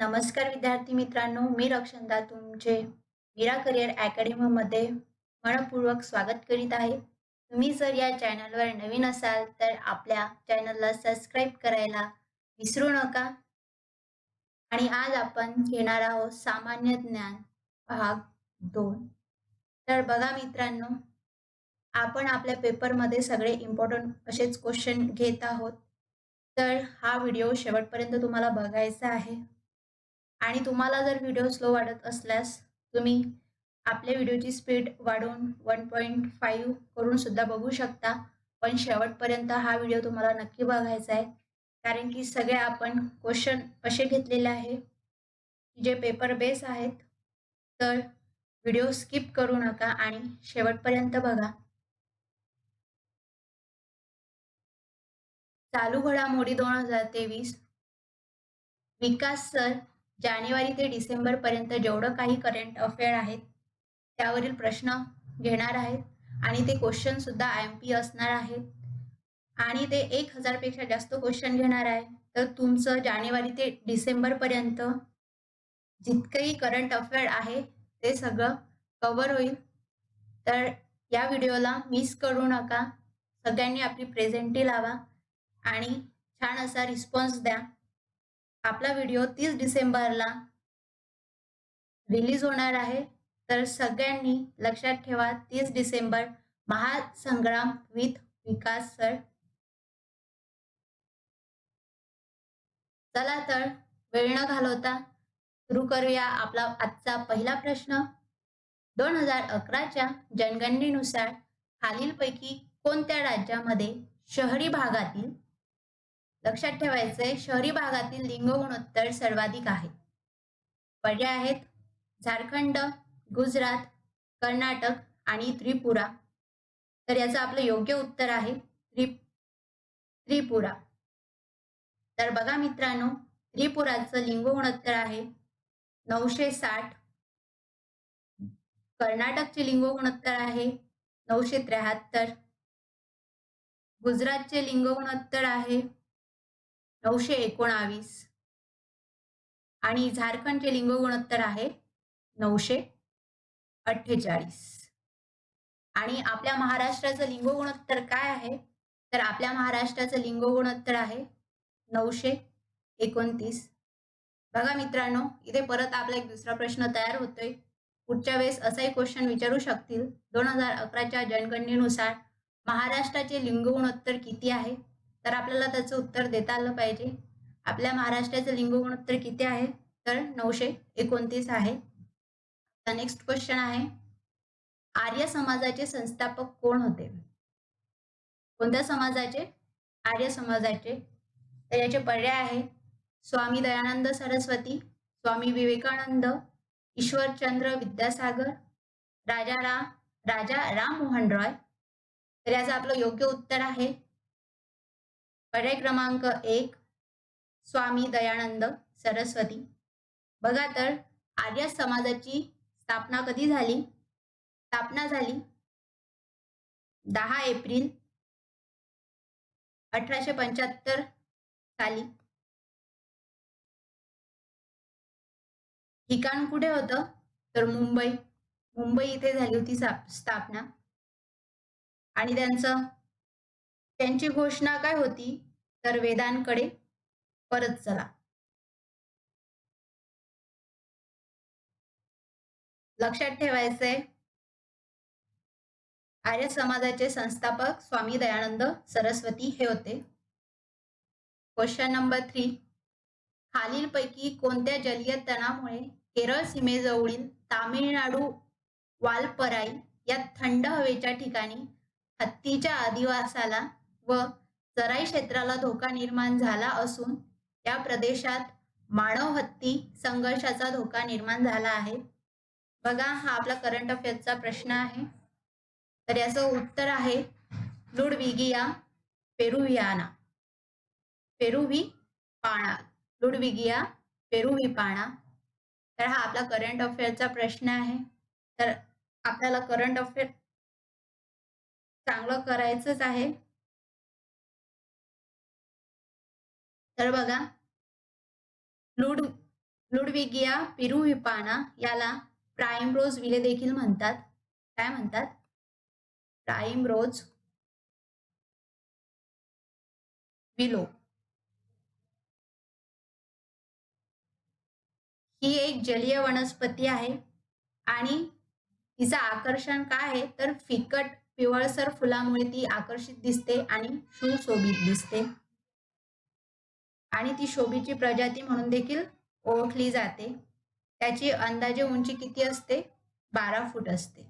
नमस्कार विद्यार्थी मित्रांनो मी रक्षंदा तुमचे मीरा करिअर अकॅडमीमध्ये मनपूर्वक स्वागत करीत आहे. तुम्ही जर या चॅनलवर नवीन असाल तर आपल्या चॅनलला सबस्क्राईब करायला विसरू नका. आणि आज आपण घेणार आहोत सामान्य ज्ञान भाग दोन. तर बघा मित्रांनो आपण आपल्या पेपरमध्ये सगळे इम्पॉर्टंट असेच क्वेश्चन घेत आहोत. तर हा व्हिडिओ शेवटपर्यंत तुम्हाला बघायचा आहे. आणि तुम्हाला जर व्हिडिओ स्लो वाटत असल्यास तुम्ही आपल्या व्हिडिओची स्पीड वाढवून वन पॉईंट फाईव्ह करून सुद्धा बघू शकता. पण शेवटपर्यंत हा व्हिडिओ तुम्हाला नक्की बघायचा आहे. कारण की सगळे आपण क्वेश्चन असे घेतलेले आहे जे पेपर बेस आहेत. तर व्हिडिओ स्किप करू नका आणि शेवटपर्यंत बघा. चालू घडामोडी दोन हजार तेवीस. विकास सर जानेवारी ते डिसेंबर पर्यंत जेवढं काही करंट अफेअर आहेत त्यावरील प्रश्न घेणार आहेत. आणि ते क्वेश्चन सुद्धा आय एम पी असणार आहेत. आणि ते एक हजारपेक्षा जास्त क्वेश्चन घेणार आहे. तर तुमचं जानेवारी ते डिसेंबर पर्यंत जितकंही करंट अफेअर आहे ते सगळं कवर होईल. तर या व्हिडिओला मिस करू नका. सगळ्यांनी आपली प्रेझेंटी लावा. आणि छान असा रिस्पॉन्स द्या. आपला व्हिडिओ तीस डिसेंबरला रिलीज होणार आहे. तर सगळ्यांनी लक्षात ठेवा तीस डिसेंबर महासंग्राम विथ विकास सर. चला तर वेळ न घालवता सुरू करूया आपला आजचा पहिला प्रश्न. दोन हजार अकराच्या जनगणनेनुसार खालीलपैकी कोणत्या राज्यामध्ये शहरी भागातील लक्षात ठेवायचंय शहरी भागातील लिंग गुणोत्तर सर्वाधिक आहे. पर्याय आहेत झारखंड गुजरात कर्नाटक आणि त्रिपुरा. तर याचं आपलं योग्य उत्तर आहे त्रि त्रिपुरा. तर बघा मित्रांनो त्रिपुराचं लिंग गुणोत्तर आहे नऊशे साठ. कर्नाटकचे लिंग गुणोत्तर आहे नऊशे त्र्याहत्तर. गुजरातचे लिंग गुणोत्तर आहे नऊशे एकोणावीस. आणि झारखंडचे लिंग गुणोत्तर आहे नऊशे अठ्ठेचाळीस. आणि आपल्या महाराष्ट्राचं लिंग गुणोत्तर काय आहे? तर आपल्या महाराष्ट्राचं लिंग गुणोत्तर आहे नऊशे एकोणतीस. बघा मित्रांनो इथे परत आपला एक दुसरा प्रश्न तयार होतोय. पुढच्या वेळेस असाही क्वेश्चन विचारू शकतील. दोन हजार अकराच्या जनगणनेनुसार महाराष्ट्राचे लिंग गुणोत्तर किती आहे? तर आपल्याला त्याचं उत्तर देता आलं पाहिजे. आपल्या महाराष्ट्राचं लिंग गुणोत्तर किती आहे? तर नऊशे एकोणतीस आहे. नेक्स्ट क्वेश्चन आहे आर्य समाजाचे संस्थापक कोण होते? कोणत्या समाजाचे? आर्य समाजाचे. तर याचे पर्याय आहे स्वामी दयानंद सरस्वती स्वामी विवेकानंद ईश्वरचंद्र विद्यासागर राजा रा राजा राम मोहन रॉय. तर याचं आपलं योग्य उत्तर आहे पर्याय क्रमांक एक स्वामी दयानंद सरस्वती. बघा तर आर्य समाजाची स्थापना कधी झाली? स्थापना झाली दहा एप्रिल अठराशे पंच्याहत्तर साली. ठिकाण कुठे होतं? तर मुंबई. मुंबई इथे झाली होती स्थापना. आणि त्यांचं त्यांची घोषणा काय होती? तर वेदांकडे परत चला. लक्षात ठेवायचंय. आर्य समाजाचे संस्थापक स्वामी दयानंद सरस्वती हे होते. क्वेश्चन नंबर थ्री खालीलपैकी कोणत्या जलीय तणामुळे केरळ सीमेजवळील तामिळनाडू वालपराई या थंड हवेच्या ठिकाणी हत्तीच्या अधिवासाला व चराई क्षेत्राला धोका निर्माण झाला असून या प्रदेशात मानव हत्ती संघर्षाचा धोका निर्माण झाला आहे. बघा हा आपला करंट अफेअर्सचा प्रश्न आहे. तर याचं उत्तर आहे लुडविगिया पेरुवियाना. पेरुवी पाणा लुडविगिया पेरुवी पाणा तर हा आपला करंट अफेअरचा प्रश्न आहे. तर आपल्याला करंट अफेअर चांगलं करायचंच आहे. तर बघा. लुड लुडविगिया पिरुविपाना याला प्राईम रोज विले देखील म्हणतात. काय म्हणतात? प्राईम रोज विलो. ही एक जलीय वनस्पती आहे आणि तिचं आकर्षण काय आहे? तर फिकट पिवळसर फुलामुळे ती आकर्षित दिसते आणि सुशोभित दिसते. आणि ती शोभीची प्रजाती म्हणून देखील ओळखली जाते. त्याची अंदाजे उंची किती असते? बारा फूट असते.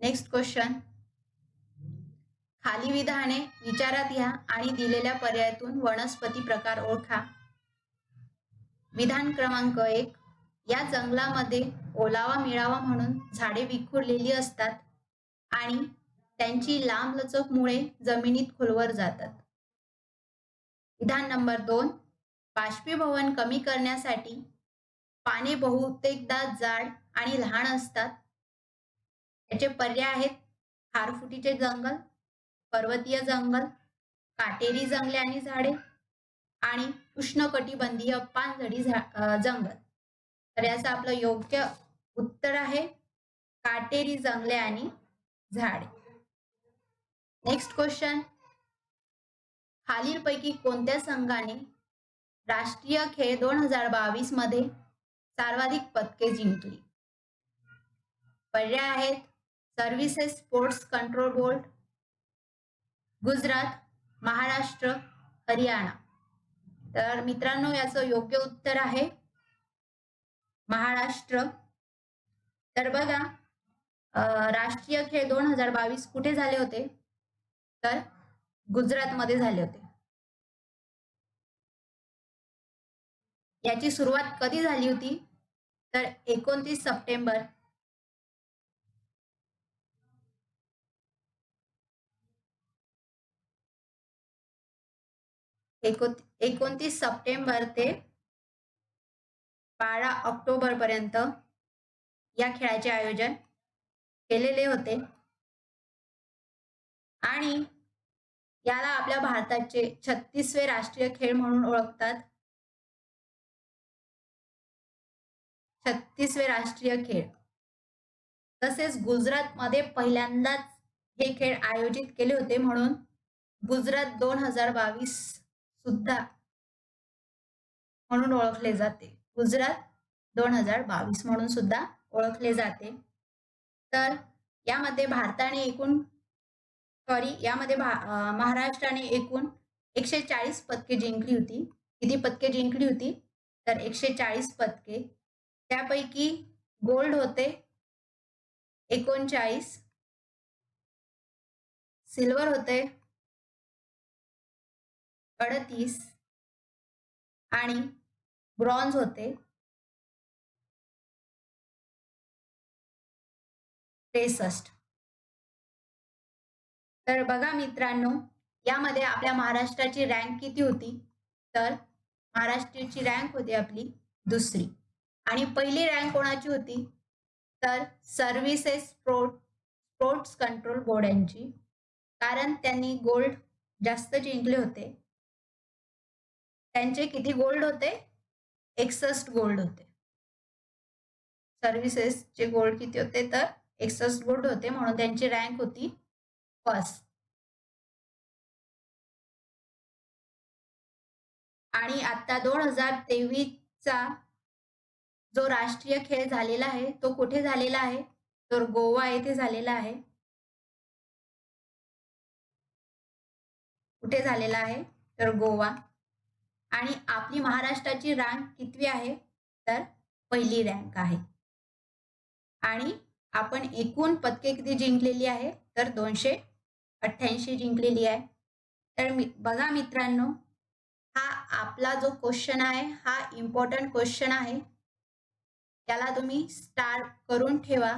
नेक्स्ट क्वेश्चन खाली विधाने विचारात घ्या आणि दिलेल्या पर्यायातून वनस्पती प्रकार ओळखा. विधान क्रमांक एक. या जंगलामध्ये ओलावा मिळावा म्हणून झाडे विखुरलेली असतात आणि त्यांची लांब लचक मुळे जमिनीत खोलवर जातात. विधान नंबर दोन बाष्पीभवन कमी करण्यासाठी पाने बहुतेकदा जाड आणि लहान असतात. त्याचे पर्याय आहेत खारफुटीचे जंगल पर्वतीय जंगल काटेरी जंगले आणि झाडे आणि उष्णकटिबंधीय पानझडी जंगल. तर याचं आपलं योग्य उत्तर आहे काटेरी जंगले आणि झाडे. नेक्स्ट क्वेश्चन खालीलपैकी कोणत्या संघाने राष्ट्रीय खेळ दोन हजार बावीसमध्ये सर्वाधिक पदके जिंकली? पर्याय आहेत services sports control board Gujarat Maharashtra Haryana. तर मित्रांनो याचं योग्य उत्तर आहे महाराष्ट्र. तर बघा राष्ट्रीय खेळ दोन हजार बावीस कुठे झाले होते? तर गुजरातमध्ये झाले होते. याची सुरुवात कधी झाली होती? तर एकोणतीस सप्टेंबर एकोणतीस सप्टेंबर ते बारा ऑक्टोबर पर्यंत या खेळाचे आयोजन केलेले होते. आणि याला आपल्या भारताचे छत्तीसवे राष्ट्रीय खेळ म्हणून ओळखतात. छत्तीसवे राष्ट्रीय खेळ. तसेच गुजरातमध्ये पहिल्यांदाच हे खेळ आयोजित केले होते म्हणून गुजरात दोन हजार बावीस सुद्धा म्हणून ओळखले जाते. गुजरात दोन हजार बावीस म्हणून सुद्धा ओळखले जाते. तर यामध्ये भारताने एकूण सॉरी यामध्ये महाराष्ट्राने एकूण एकशे चाळीस पदके जिंकली होती. किती पदके जिंकली होती? तर एकशे चाळीस पदके. त्यापैकी गोल्ड होते एकोणचाळीस. सिल्वर होते अडतीस. आणि ब्रॉन्झ होते त्रेसष्ट. तर बघा मित्रांनो यामध्ये आपल्या महाराष्ट्राची रँक किती होती? तर महाराष्ट्राची रँक होती आपली दुसरी. आणि पहिली रँक कोणाची होती? तर services sport sports control board यांची. कारण त्यांनी गोल्ड जास्त जिंकले होते. त्यांचे किती गोल्ड होते? एकसष्ट गोल्ड होते. सर्व्हिसेसचे गोल्ड किती होते? तर एकसष्ट गोल्ड होते म्हणून त्यांची रँक होती बस. आणि आता दोन हजार तेवीसचा जो राष्ट्रीय खेळ झालेला आहे तो कुठे झालेला आहे? तर गोवा येथे झालेला आहे. कुठे झालेला आहे? तर गोवा. आणि आपली महाराष्ट्राची रँक कितवी आहे? तर पहिली रँक आहे. आणि आपण एकूण पदके किती जिंकलेली आहे? तर दोनशे अठ्ठ्याऐंशी जिंकलेली आहे. तर मी बघा मित्रांनो हा आपला जो क्वेश्चन आहे हा इम्पॉर्टंट क्वेश्चन आहे. त्याला तुम्ही स्टार करून ठेवा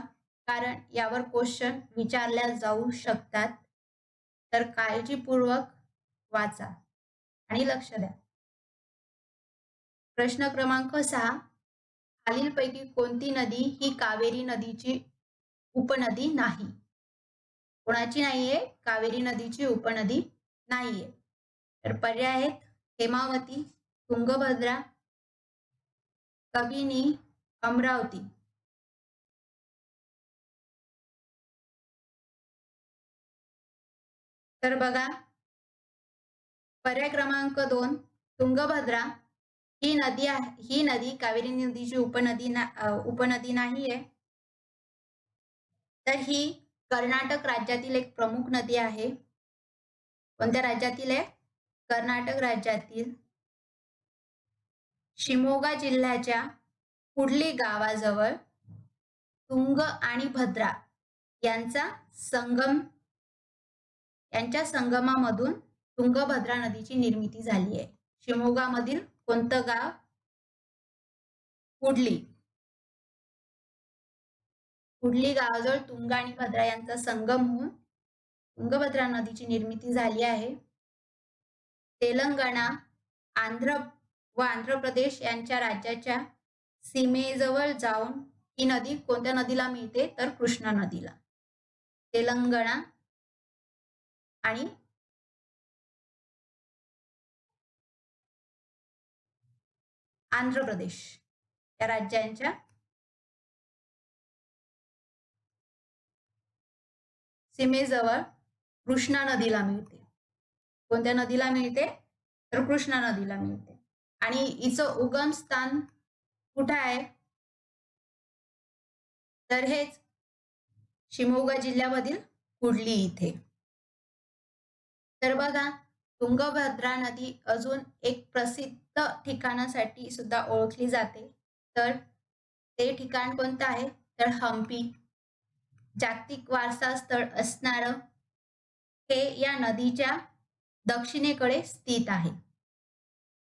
कारण यावर क्वेश्चन विचारल्या जाऊ शकतात. तर काळजीपूर्वक वाचा आणि लक्ष द्या. प्रश्न क्रमांक सहा खालीलपैकी कोणती नदी ही कावेरी नदीची उपनदी नाही? कोणाची नाहीये? कावेरी नदीची उपनदी नाहीये. तर पर्याय आहेत हेमावती तुंगभद्रा कबिनी अमरावती. तर बघा पर्याय क्रमांक दोन तुंगभद्रा ही नदी आहे ही नदी कावेरी नदीची उपनदी ना उपनदी नाहीये. तर ही कर्नाटक राज्यातील एक प्रमुख नदी आहे. कोणत्या राज्यातील आहे? कर्नाटक राज्यातील शिमोगा जिल्ह्याच्या कुडली गावाजवळ तुंग आणि भद्रा यांचा संगम यांच्या संगमामधून तुंगभद्रा नदीची निर्मिती झाली आहे. शिमोगामधील कोणतं गाव? कुडली. कुडली गावाजवळ तुंगा आणि भद्रा यांचा संगम होऊन तुंगभद्रा नदीची निर्मिती झाली आहे. तेलंगणा आंध्र व आंध्र प्रदेश यांच्या राज्याच्या सीमेजवळ जाऊन ही नदी कोणत्या नदीला मिळते? तर कृष्णा नदीला. तेलंगणा आणि आंध्र प्रदेश या राज्यांच्या सीमेजवळ कृष्णा नदीला मिळते. कोणत्या नदीला मिळते? तर कृष्णा नदीला मिळते. आणि हिचं उगम स्थान कुठं आहे? तर हेच शिमोगा जिल्ह्यामधील कुडली इथे. तर बघा तुंगभद्रा नदी अजून एक प्रसिद्ध ठिकाणासाठी सुद्धा ओळखली जाते. तर ते ठिकाण कोणतं आहे? तर हम्पी जागतिक वारसा स्थळ असणार हे या नदीच्या दक्षिणेकडे स्थित आहे.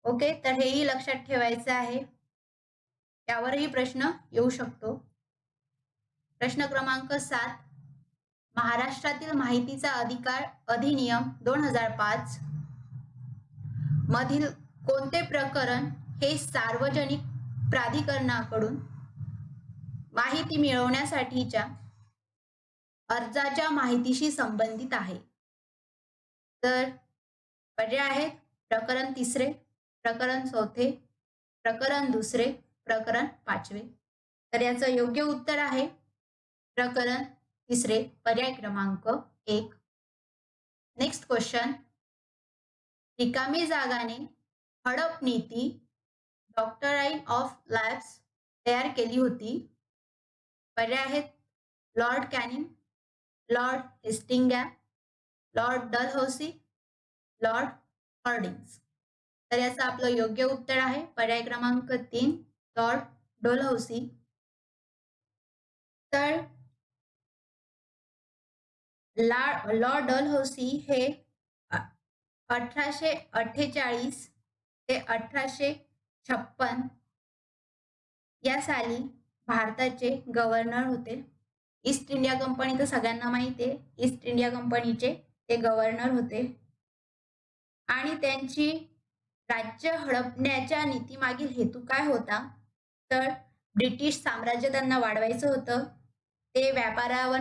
ओके? तर हेही लक्षात ठेवायचं आहे. त्यावरही प्रश्न येऊ शकतो. प्रश्न क्रमांक सात. महाराष्ट्रातील माहितीचा अधिकार अधिनियम दोन हजार पाच मधील कोणते प्रकरण हे सार्वजनिक प्राधिकरणाकडून माहिती मिळवण्यासाठीच्या अर्जाच्या माहितीशी संबंधित आहे. तर पर्याय आहेत. प्रकरण तिसरे प्रकरण चौथे प्रकरण दुसरे प्रकरण पाचवे. तर याचं योग्य उत्तर आहे. प्रकरण तिसरे पर्याय क्रमांक एक. नेक्स्ट क्वेश्चन रिकामी जागाने हडप नीती डॉक्टराईन ऑफ लॅब्स तयार केली होती. पर्याय आहेत. Lord Canning Lord Hastings Lord Dalhousie Lord Hardinge तर याचं आपलं योग्य उत्तर आहे. पर्याय क्रमांक तीन लॉर्ड डोलहौसी तर ला लॉर्ड डलहौसी हे अठराशे अठ्ठेचाळीस ते अठराशे छप्पन या साली भारताचे गव्हर्नर होते. ईस्ट इंडिया कंपनी तर सगळ्यांना माहिती आहे. ईस्ट इंडिया कंपनीचे ते गव्हर्नर होते. आणि त्यांची राज्य हडपण्याच्या नीतीमागील हेतू काय होता? तर ब्रिटिश साम्राज्य त्यांना वाढवायचं होतं. ते व्यापारावर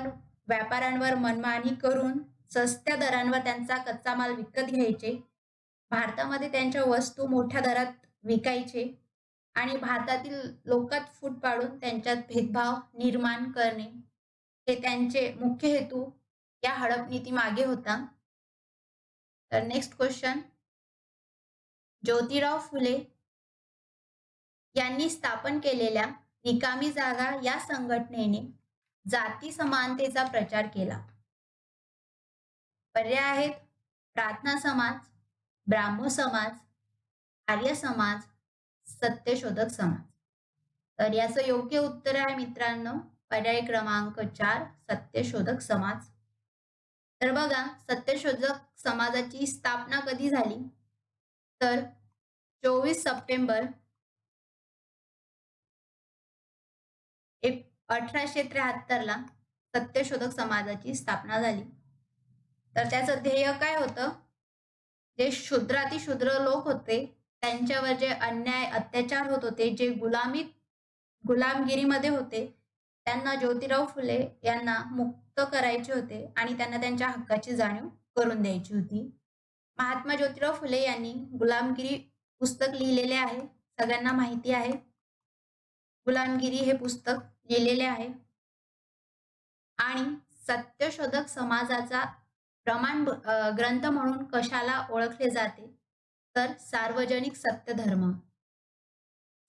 व्यापाऱ्यांवर मनमानी करून सस्त्या दरांवर त्यांचा कच्चा माल विकत घ्यायचे. भारतामध्ये त्यांच्या वस्तू मोठ्या दरात विकायचे. आणि भारतातील लोकात फूट पाडून त्यांच्यात भेदभाव निर्माण करणे. हे त्यांचे मुख्य हेतू या हडप नीती मागे होता. तर नेक्स्ट क्वेश्चन ज्योतिराव फुले यांनी स्थापन केलेल्या निकामी जागा या संघटनेने जाती समानतेचा प्रचार केला. पर्याय आहेत प्रार्थना समाज ब्राह्मो समाज आर्य समाज सत्यशोधक समाज. तर याचं योग्य उत्तर आहे मित्रांनो. पर्याय क्रमांक चार सत्यशोधक समाज. तर बघा सत्यशोधक समाजाची स्थापना कधी झाली? तर चोवीस सप्टेंबर अठराशे अठराशे त्र्याहत्तरला सत्यशोधक समाजाची स्थापना झाली. तर त्याचं ध्येय काय होतं? जे शूद्रातिशूद्र लोक होते त्यांच्यावर जे अन्याय अत्याचार होत होते जे गुलामी गुलामगिरीमध्ये होते त्यांना ज्योतिराव फुले यांना मुक्त करायचे होते आणि त्यांना त्यांच्या हक्काची जाणीव करून द्यायची होती. महात्मा ज्योतिराव फुले यांनी गुलामगिरी पुस्तक लिहिलेले आहे. सगळ्यांना माहिती आहे. गुलामगिरी हे पुस्तक लिहिलेले आहे. आणि सत्यशोधक समाजाचा प्रमाण ग्रंथ म्हणून कशाला ओळखले जाते? तर सार्वजनिक सत्यधर्म.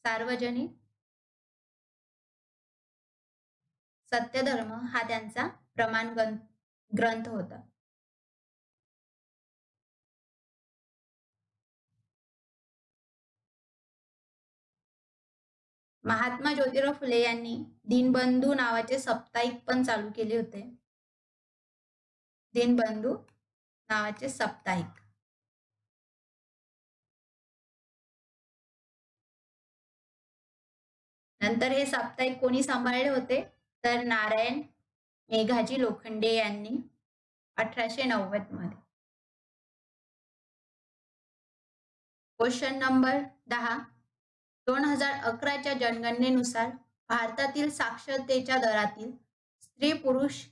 सार्वजनिक सत्यधर्म हा त्यांचा प्रमाण ग्रंथ होता. महात्मा ज्योतिराव फुले यांनी दीनबंधू नावाचे साप्ताहिक पण चालू केले होते. दीनबंधू नावाचे साप्ताहिक. नंतर हे साप्ताहिक कोणी सांभाळले होते? तर नारायण मेघाजी लोखंडे यांनी अठराशे नव्वदमध्ये. क्वेश्चन नंबर दहा. दोन हजार अकराच्या जनगणनेनुसार भारतातील साक्षरतेच्या दरातील स्त्री पुरुष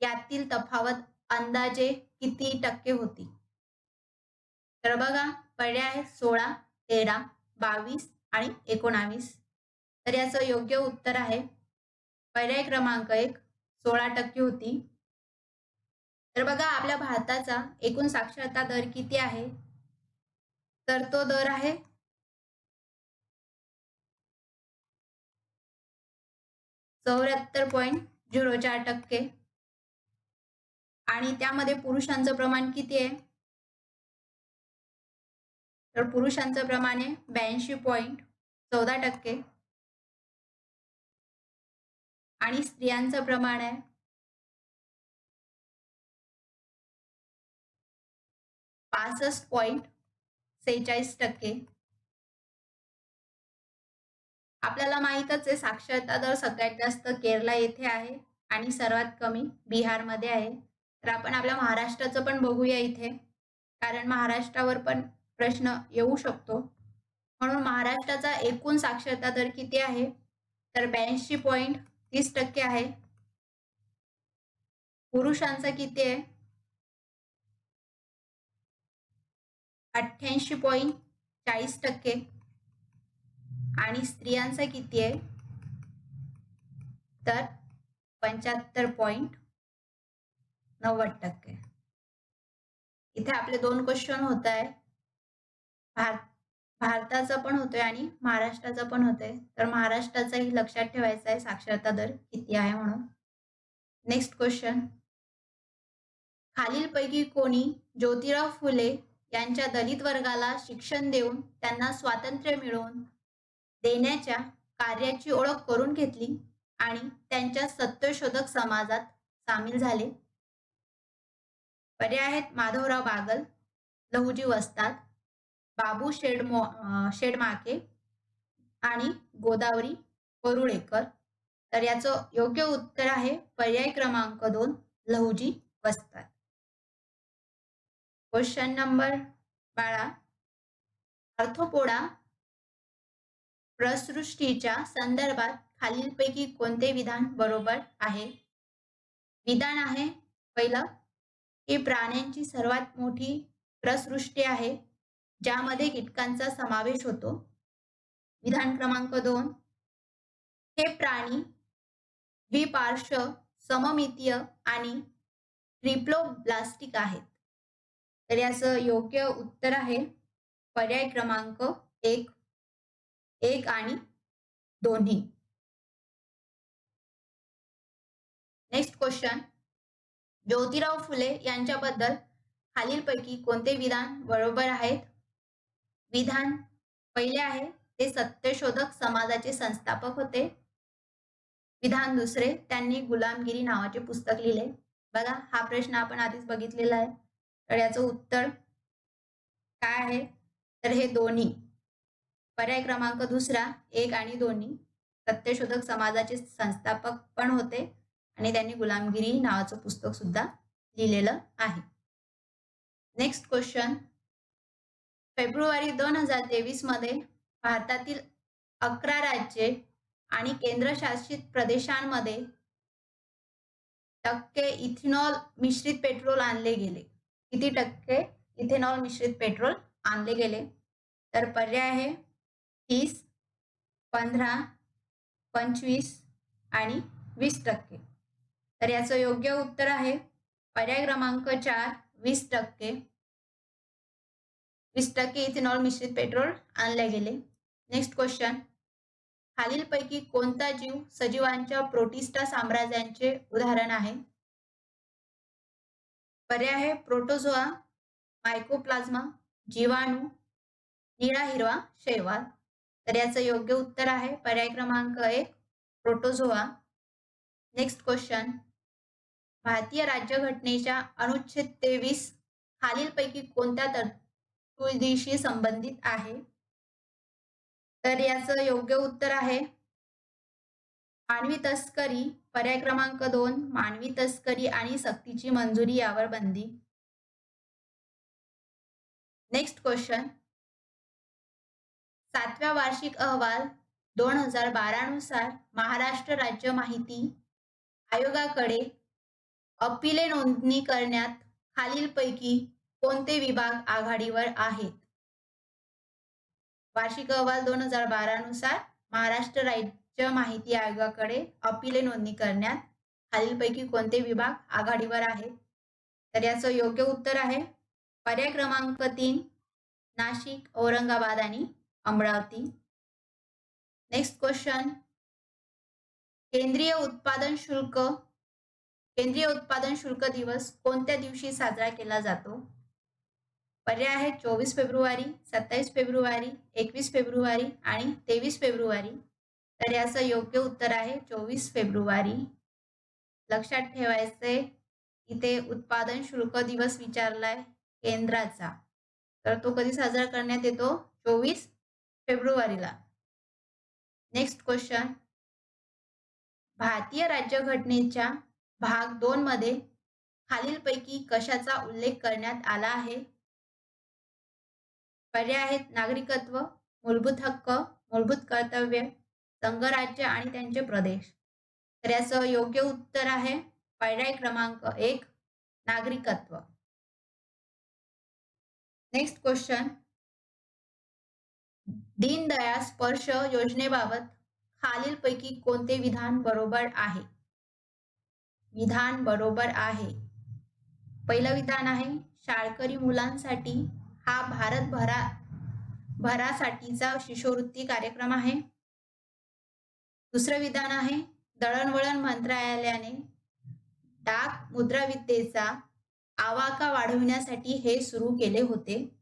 यातील तफावत अंदाजे किती टक्के होती? तर बघा पर्याय सोळा तेरा बावीस आणि एकोणावीस. तर याचं योग्य उत्तर आहे पर्याय क्रमांक एक सोळा टक्के होती. तर बघा आपल्या भारताचा एकूण साक्षरता दर किती आहे? तर तो दर आहे चौऱ्याहत्तर पॉईंट झिरो चार टक्के. आणि त्यामध्ये पुरुषांचं प्रमाण किती आहे? तर पुरुषांचं प्रमाण आहे ब्याऐंशी पॉईंट चौदा टक्के. आणि स्त्रियांचं प्रमाण आहे? पासष्ट पॉईंट सेहेचाळीस टक्के. आपल्याला माहीतच आहे साक्षरता दर सगळ्यात जास्त केरला येथे आहे आणि सर्वात कमी बिहारमध्ये आहे. तर आपण आपल्या महाराष्ट्राचं पण बघूया इथे. कारण महाराष्ट्रावर पण प्रश्न येऊ शकतो. म्हणून महाराष्ट्राचा एकूण साक्षरता दर किती आहे? तर ब्याऐंशी पॉईंट तीस टक्के आहे. पुरुषांचा किती आहे? अठ्ठ्याऐंशी पॉईंट चाळीस टक्के. आणि स्त्रियांचा किती आहे? तर पंच्याहत्तर पॉईंट नव्वद टक्के. इथे आपले दोन क्वेश्चन होत आहे भारत भारताचा पण होतोय आणि महाराष्ट्राचा पण होतोय. तर महाराष्ट्राचाही लक्षात ठेवायचा आहे साक्षरता दर किती आहे म्हणून. नेक्स्ट क्वेश्चन खालीलपैकी कोणी ज्योतिराव फुले यांच्या दलित वर्गाला शिक्षण देऊन त्यांना स्वातंत्र्य मिळवून देण्याच्या कार्याची ओळख करून घेतली आणि त्यांच्या सत्यशोधक समाजात सामील झाले? पर्याय आहेत माधवराव बागल लहुजी वस्ताद बाबू शेडमो शेडमाके आणि गोदावरी परुळेकर. तर याचं योग्य उत्तर आहे पर्याय क्रमांक दोन लहुजी वस्ताद क्वेश्चन नंबर बाळा अर्थोपोडा प्रसृष्टीच्या संदर्भात खालीलपैकी कोणते विधान बरोबर आहे? विधान आहे पहिलं की प्राण्यांची सर्वात मोठी प्रसृष्टी आहे ज्यामध्ये कीटकांचा समावेश होतो. विधान क्रमांक दोन. हे प्राणी द्विपार्श्व सममितीय आणि ट्रिप्लोब्लास्टिक आहेत. तर याचं योग्य उत्तर आहे. पर्याय क्रमांक एक. एक आणि दोन्ही. नेक्स्ट क्वेश्चन ज्योतिराव फुले यांच्याबद्दल खालीलपैकी कोणते विधान बरोबर आहेत? विधान. पहिले आहे ते सत्यशोधक समाजाचे संस्थापक होते. विधान दुसरे त्यांनी गुलामगिरी नावाचे पुस्तक लिहिले. बघा हा प्रश्न आपण आधीच बघितलेला आहे. तर याचं उत्तर काय आहे? तर हे दोन्ही. पर्याय क्रमांक दुसरा एक आणि दोन्ही. सत्यशोधक समाजाचे संस्थापक पण होते आणि त्यांनी गुलामगिरी नावाचं पुस्तक सुद्धा लिहिलेलं आहे. नेक्स्ट क्वेश्चन फेब्रुवारी दोन हजार तेवीसमध्ये भारतातील अकरा राज्ये आणि केंद्रशासित प्रदेशांमध्ये टक्के इथेनॉल मिश्रित पेट्रोल आणले गेले. किती टक्के इथेनॉल मिश्रित पेट्रोल आणले गेले? तर पर्याय आहे तीस पंधरा पंचवीस आणि वीस टक्के. तर याचं योग्य उत्तर आहे पर्याय क्रमांक चार वीस टक्के. वीस टक्के इथेनॉल मिश्रित पेट्रोल आणले गेले. नेक्स्ट क्वेश्चन खालीलपैकी कोणता जीव सजीवांच्या प्रोटिस्टा साम्राज्यांचे उदाहरण आहे? पर्याय आहे प्रोटोझोआ मायकोप्लाझ्मा जीवाणू निळा हिरवा शैवाल तर याचं योग्य उत्तर आहे पर्याय क्रमांक एक प्रोटोझोआ. नेक्स्ट क्वेश्चन भारतीय राज्यघटनेच्या अनुच्छेद तेवीस खालीलपैकी कोणत्या तरतुदीशी संबंधित आहे. तर याचं योग्य उत्तर आहे. मानवी तस्करी पर्याय क्रमांक दोन मानवी तस्करी आणि सक्तीची मंजुरी यावर बंदी. नेक्स्ट क्वेश्चन सातव्या वार्षिक अहवाल दोन हजार बारा नुसार महाराष्ट्र राज्य माहिती आयोगाकडे अपिले नोंदणी करण्यात खालीलपैकी कोणते विभाग आघाडीवर आहेत? वार्षिक अहवाल दोन हजार बारा नुसार महाराष्ट्र राज्य माहिती आयोगाकडे अपिले नोंदणी करण्यात खालीलपैकी कोणते विभाग आघाडीवर आहेत? तर याचं योग्य उत्तर आहे पर्याय क्रमांक तीन नाशिक औरंगाबाद आणि अमरावती. नेक्स्ट क्वेश्चन केंद्रीय उत्पादन शुल्क केंद्रीय उत्पादन शुल्क दिवस कोणत्या दिवशी साजरा केला जातो? पर्याय आहे चोवीस फेब्रुवारी सत्तावीस फेब्रुवारी एकवीस फेब्रुवारी आणि तेवीस फेब्रुवारी. तर याचं योग्य उत्तर आहे चोवीस फेब्रुवारी. लक्षात ठेवायचे इथे उत्पादन शुल्क दिवस विचारलाय केंद्राचा. तर तो कधी साजरा करण्यात येतो? चोवीस फेब्रुवारीला. नेक्स्ट क्वेश्चन भारतीय राज्यघटनेच्या भाग दोन मध्ये खालीलपैकी कशाचा उल्लेख करण्यात आला आहे? पर्याय आहेत नागरिकत्व मूलभूत हक्क मूलभूत कर्तव्य संघराज्य आणि त्यांचे प्रदेश. तर याचं योग्य उत्तर आहे पर्याय क्रमांक एक नागरिकत्व. नेक्स्ट क्वेश्चन दीनदयाळ स्पर्श योजनेबाबत खालीलपैकी कोणते विधान बरोबर आहे? विधान बरोबर आहे. पहिलं विधान आहे शाळकरी मुलांसाठी हा भारत भरा भरासाठीचा शिष्यवृत्ती कार्यक्रम आहे. दुसरं विधान आहे दळणवळण मंत्रालयाने डाक मुद्राविद्येचा आवाका वाढविण्यासाठी हे सुरू केले होते.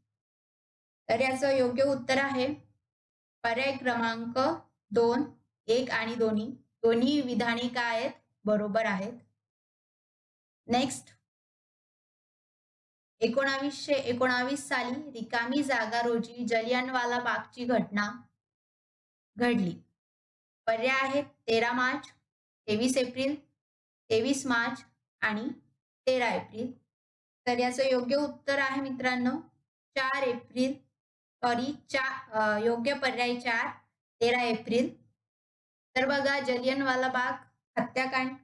तर याचं योग्य उत्तर आहे पर्याय क्रमांक दोन एक आणि दोन्ही. दोन्ही विधाने काय आहेत? बरोबर आहेत. नेक्स्ट एकोणावीसशे एकोणावीस साली रिकामी जागा रोजी जलियनवाला बागची घटना घडली. पर्याय आहेत तेरा मार्च तेवीस एप्रिल तेवीस मार्च आणि तेरा एप्रिल. तर याचं योग्य उत्तर आहे मित्रांनो चार एप्रिल. सॉरी चार योग्य पर्याय चार तेरा एप्रिल. तर बघा जलियनवाला बाग हत्याकांड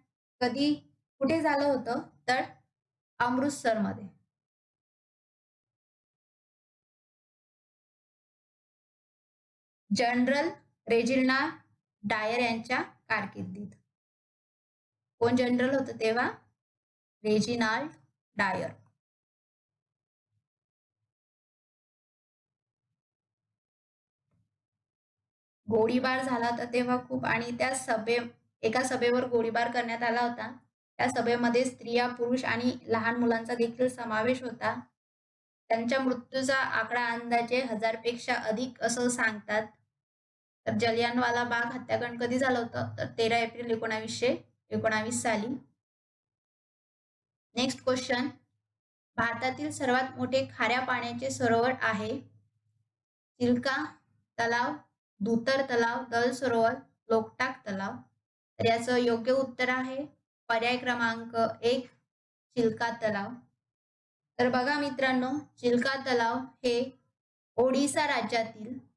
कधी कुठे झालं होतं? तर अमृतसरमध्ये. जनरल रेजिना डायर यांच्या कारकिर्दीत. कोण जनरल होतं तेव्हा? Reginald Dyer. गोळीबार झाला होता तेव्हा खूप आणि त्या सभे एका सभेवर गोळीबार करण्यात आला होता. त्या सभेमध्ये स्त्रिया पुरुष आणि लहान मुलांचा देखील समावेश होता. त्यांच्या मृत्यूचा आकडा अंदाजे हजारपेक्षा अधिक असं सांगतात. तर जलियानवाला बाग हत्याकांड कधी झालं होतं? तर तेरा एप्रिल एकोणावीसशे एकोणावीस साली. नेक्स्ट क्वेश्चन भारतातील सर्वात मोठे खाऱ्या पाण्याचे सरोवर आहे. चिल्का तलाव दुतर तलाव दल सरोवर लोकटाक तलाव. तर याचं योग्य उत्तर आहे पर्याय क्रमांक एक चिल्का तलाव. तर बघा मित्रांनो चिल्का तलाव हे ओडिसा राज्यातील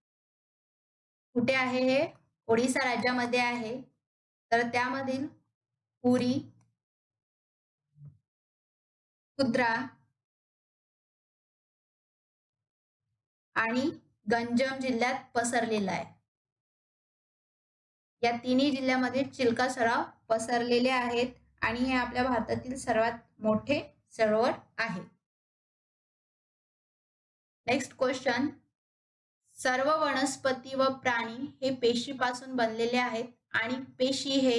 कुठे आहे हे? ओडिसा राज्यामध्ये आहे. तर त्यामधील पुरी कुद्रा आणि गंजम जिल्ह्यात पसरलेला आहे. या तिन्ही जिल्ह्यामध्ये चिल्का सराव पसरलेले आहेत आणि हे आपल्या भारतातील सर्वात मोठे सरोवर आहे. नेक्स्ट क्वेश्चन सर्व वनस्पती व प्राणी हे पेशीपासून बनलेले आहेत आणि पेशी हे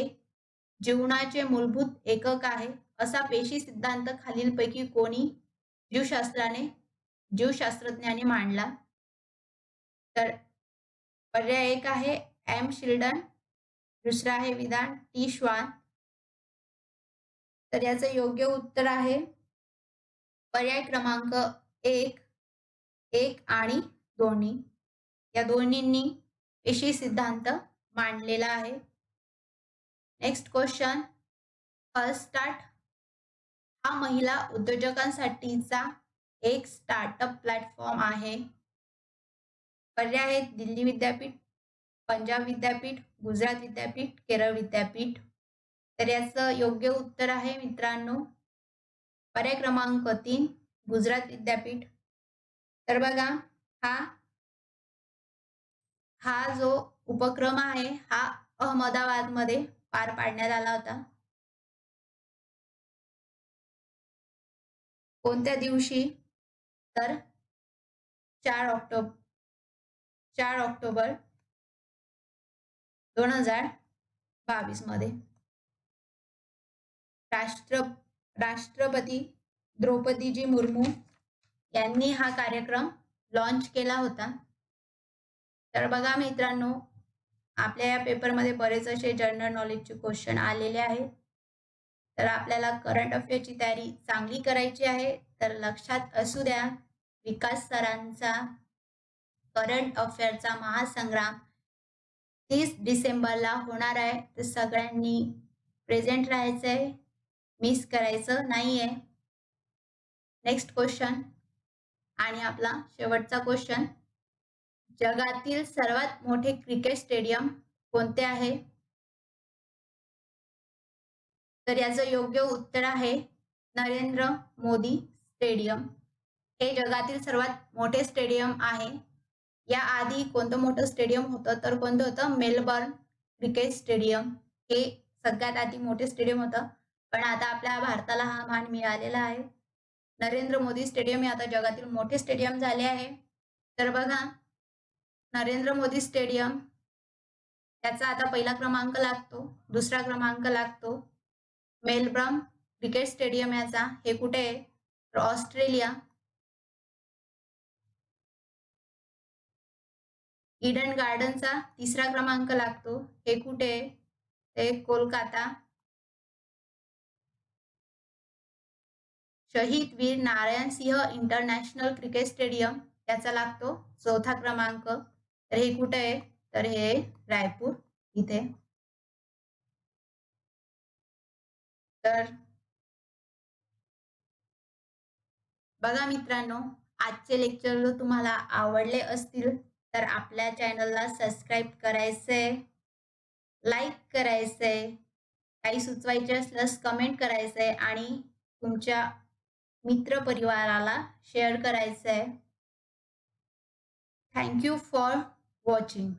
जीवनाचे मूलभूत एकक आहे असा पेशी सिद्धांत खालीलपैकी कोणी जीवशास्त्राने जीवशास्त्रज्ञाने मांडला. तर पर्याय एक आहे एम शिल्डन दुसरा आहे विधान टी श्वान. तर याचं योग्य उत्तर आहे पर्याय क्रमांक एक एक आणि दोन्ही. या दोन्हींनी पेशी सिद्धांत मांडलेला आहे. नेक्स्ट क्वेश्चन स्टार्ट हा महिला उद्योजकांसाठीचा एक स्टार्टअप प्लॅटफॉर्म आहे. पर्याय आहेत दिल्ली विद्यापीठ पंजाब विद्यापीठ गुजरात विद्यापीठ केरळ विद्यापीठ. तर याचं योग्य उत्तर आहे मित्रांनो. पर्याय क्रमांक तीन गुजरात विद्यापीठ. तर बघा हा हा जो उपक्रम आहे हा अहमदाबादमध्ये पार पाडण्यात आला होता. कोणत्या दिवशी? तर चार ऑक्टोबर चार ऑक्टोबर दोन हजार बावीसमध्ये राष्ट्र राष्ट्रपती द्रौपदीजी मुर्मू यांनी हा कार्यक्रम लॉन्च केला होता. तर बघा मित्रांनो आपल्या या पेपरमध्ये बरेच असे जनरल नॉलेजचे क्वेश्चन आलेले आहेत. तर आपल्याला करंट अफेअरची तयारी चांगली करायची आहे. तर लक्षात असू द्या विकास सरांचा करंट अफेअरचा महासंग्राम तीस डिसेंबरला होणार आहे. तर सगळ्यांनी प्रेझेंट राहायचं आहे मिस करायचं नाही आहे नेक्स्ट क्वेश्चन आणि आपला शेवटचा क्वेश्चन जगातील सर्वात मोठे क्रिकेट स्टेडियम कोणते आहे? तर याचं योग्य उत्तर आहे नरेंद्र मोदी स्टेडियम हे जगातील सर्वात मोठे स्टेडियम आहे. या आधी कोणतं मोठं स्टेडियम होतं? तर कोणतं होतं? मेलबर्न क्रिकेट स्टेडियम हे सगळ्यात आधी मोठे स्टेडियम होतं. पण आता आपल्या भारताला हा मान मिळालेला आहे. नरेंद्र मोदी स्टेडियम हे आता जगातील मोठे स्टेडियम झाले आहे. तर बघा नरेंद्र मोदी स्टेडियम त्याचा आता पहिला क्रमांक लागतो दुसरा क्रमांक लागतो. मेलबर्न क्रिकेट स्टेडियम याचा हे कुठे आहे? ऑस्ट्रेलिया. इडन गार्डनचा तिसरा क्रमांक लागतो हे कुठे ते Kolkata. Shaheed Veer Narayan Singh international cricket stadium त्याचा लागतो चौथा क्रमांक. तर हे कुठे आहे? तर हे रायपूर इथे. तर बघा मित्रांनो आजचे लेक्चर जर तुम्हाला आवडले असतील तर आपल्या चॅनलला सबस्क्राईब करायचंय लाईक करायचंय काही सुचवायचे असल्यास कमेंट करायचंय आणि तुमच्या मित्रपरिवाराला शेअर करायचंय थँक्यू फॉर watching.